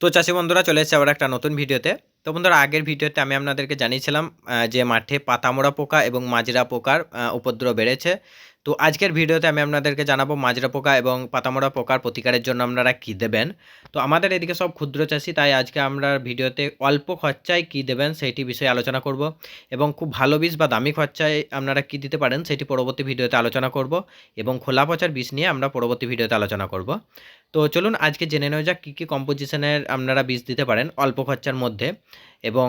তো চাষি বন্ধুরা চলে এসেছে আবার একটা নতুন ভিডিওতে। তো বন্ধুরা, আগের ভিডিওতে আমি আপনাদেরকে জানিয়েছিলাম যে মাঠে পাতামোড়া পোকা এবং মাজরা পোকার উপদ্রব বেড়েছে। তো আজকের ভিডিওতে আমি আপনাদেরকে জানাব মাজরা পোকা এবং পাতামোড়া পোকার প্রতিকারের জন্য আপনারা কী দেবেন। তো আমাদের এদিকে সব ক্ষুদ্র চাষি, তাই আজকে আমরা ভিডিওতে অল্প খরচায় কী দেবেন সেইটি বিষয়ে আলোচনা করব এবং খুব ভালো বীজ বা দামি খরচায় আপনারা কী দিতে পারেন সেটি পরবর্তী ভিডিওতে আলোচনা করব এবং খোলা পচার বীজ নিয়ে আমরা পরবর্তী ভিডিওতে আলোচনা করব। তো চলুন আজকে জেনে নেওয়া যাক কী কী কম্পোজিশনের আপনারা বীজ দিতে পারেন অল্প খরচার মধ্যে। এবং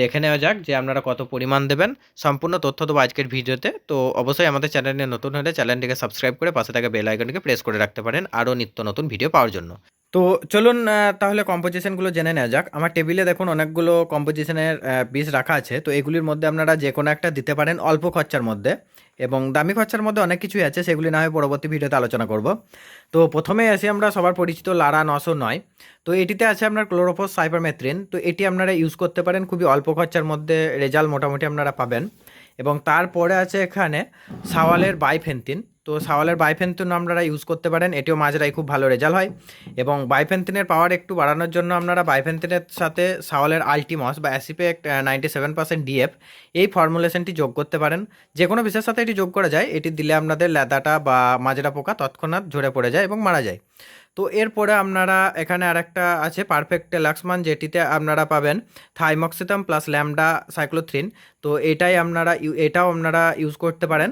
দেখে নেওয়া যাক যে আপনারা কত পরিমাণ দেবেন। সম্পূর্ণ তথ্য দেবো আজকের ভিডিওতে। তো অবশ্যই আমাদের চ্যানেলে নতুন হলে চ্যানেলটিকে সাবস্ক্রাইব করে পাশে থাকা বেল আইকনটিকে প্রেস করে রাখতে পারেন আরও নিত্য নতুন ভিডিও পাওয়ার জন্য। তো চলুন তাহলে কম্পোজিশনগুলো জেনে নেওয়া যাক। আমার টেবিলে দেখুন অনেকগুলো কম্পোজিশনের বীজ রাখা আছে। তো এগুলির মধ্যে আপনারা যে কোনো একটা দিতে পারেন অল্প খরচার মধ্যে। এবং দামি খরচার মধ্যে অনেক কিছুই আছে, সেগুলি না হয় পরবর্তী ভিডিওতে আলোচনা করব। তো প্রথমে আসি আমরা সবার পরিচিত লারা নশো নয়। তো এটিতে আছে আপনার ক্লোরোফোস সাইপারমেথ্রিন তো এটি আপনারা ইউজ করতে পারেন, খুবই অল্প খরচার মধ্যে, রেজাল্ট মোটামুটি আপনারা পাবেন। এবং তারপরে আছে এখানে সাওয়ালের বাইফেন্থিন তো সাওয়ালের বাইফেন্থিন আপনারা ইউজ করতে পারেন, এটিও মাজরাই খুব ভালো রেজাল্ট হয়। এবং বাইফেন্থিনের পাওয়ার একটু বাড়ানোর জন্য আপনারা বাইফেন্থিনের সাথে সাওয়ালের আলটিমস বা অ্যাসিপেক নাইনটি সেভেন পার্সেন্ট ডিএফ এই ফর্মুলেশনটি যোগ করতে পারেন। যে কোনো বিষয়ের সাথে এটি যোগ করা যায়, এটি দিলে আপনাদের লেদাটা বা মাজরা পোকা তৎক্ষণাৎ ঝরে পড়ে যায় এবং মারা যায়। তো এরপরে আপনারা এখানে আরেকটা আছে পারফেক্ট লাক্সমান যেটিতে আপনারা পাবেন থাইমক্সিতাম প্লাস ল্যামডা সাইক্লোথ্রিন তো এটাই আপনারা এটাও আপনারা ইউজ করতে পারেন।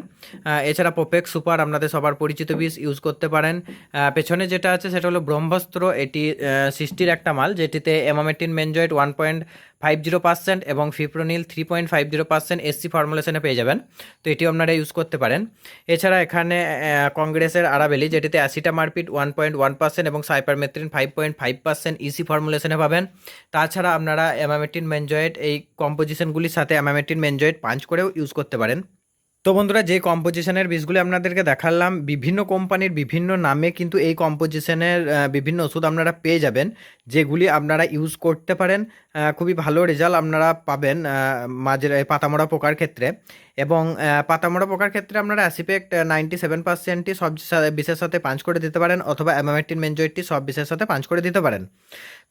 এছাড়া পোপেক সুপার আপনাদের সবার পরিচিত বিষ ইউজ করতে পারেন। পেছনে যেটা আছে সেটা হলো ব্রহ্মস্ত্র। এটি সৃষ্টির একটা মাল, যেটিতে এমামেটিন মেনজয়েড one point five zero percent এবং fipronil three point five zero percent SC ফর্মুলেশনে পেয়ে যাবেন। তো এটিও আপনারা ইউজ করতে পারেন। এছাড়া এখানে কংগ্রেসের আরাবেলি, যেটিতে acetamiprid one point one percent এবং cypermethrin five point five percent EC ফর্মুলেশনে পাবেন। তাছাড়া আপনারা অ্যামামেটিন মেনজয়েড এই কম্পোজিশনগুলির সাথে অ্যামামেটিন মেনজয়েড পাঞ্চ করেও ইউজ করতে পারেন। তো বন্ধুরা, যে কম্পোজিশনের বীজগুলি আপনাদেরকে দেখালাম, বিভিন্ন কোম্পানির বিভিন্ন নামে কিন্তু এই কম্পোজিশনের বিভিন্ন ওষুধ আপনারা পেয়ে যাবেন, যেগুলি আপনারা ইউজ করতে পারেন খুবই ভালো রেজাল্ট আপনারা পাবেন মাঝে মাঝের এই পাতামোড়া পোকার ক্ষেত্রে। এবং পাতামোড়া পোকার ক্ষেত্রে আপনারা অ্যাসিপেক্ট নাইনটি সেভেন পার্সেন্টটি সব বিষের সাথে পাঞ্চ করে দিতে পারেন অথবা অ্যামামেটিন মেনজয়েডটি সব বিশেষ সাথে পাঞ্চ করে দিতে পারেন।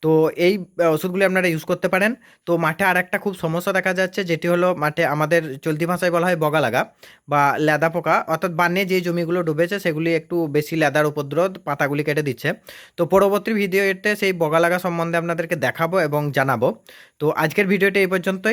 তো এই ওষুধগুলি আপনারা ইউজ করতে পারেন। তো মাঠে আর একটা খুব সমস্যা দেখা যাচ্ছে যেটি হলো মাঠে আমাদের চলতি ভাষায় বলা হয় বগা লাগা বা লেদা পোকা। অর্থাৎ বানে যে জমিগুলো ডুবেছে সেগুলি একটু বেশি লেদার উপদ্রব পাতাগুলি কেটে দিচ্ছে। তো পরবর্তী ভিডিওতে সেই বগা লাগা সম্বন্ধে আপনাদেরকে দেখাবো এবং জানাব। তো আজকের ভিডিওটা এই পর্যন্তই।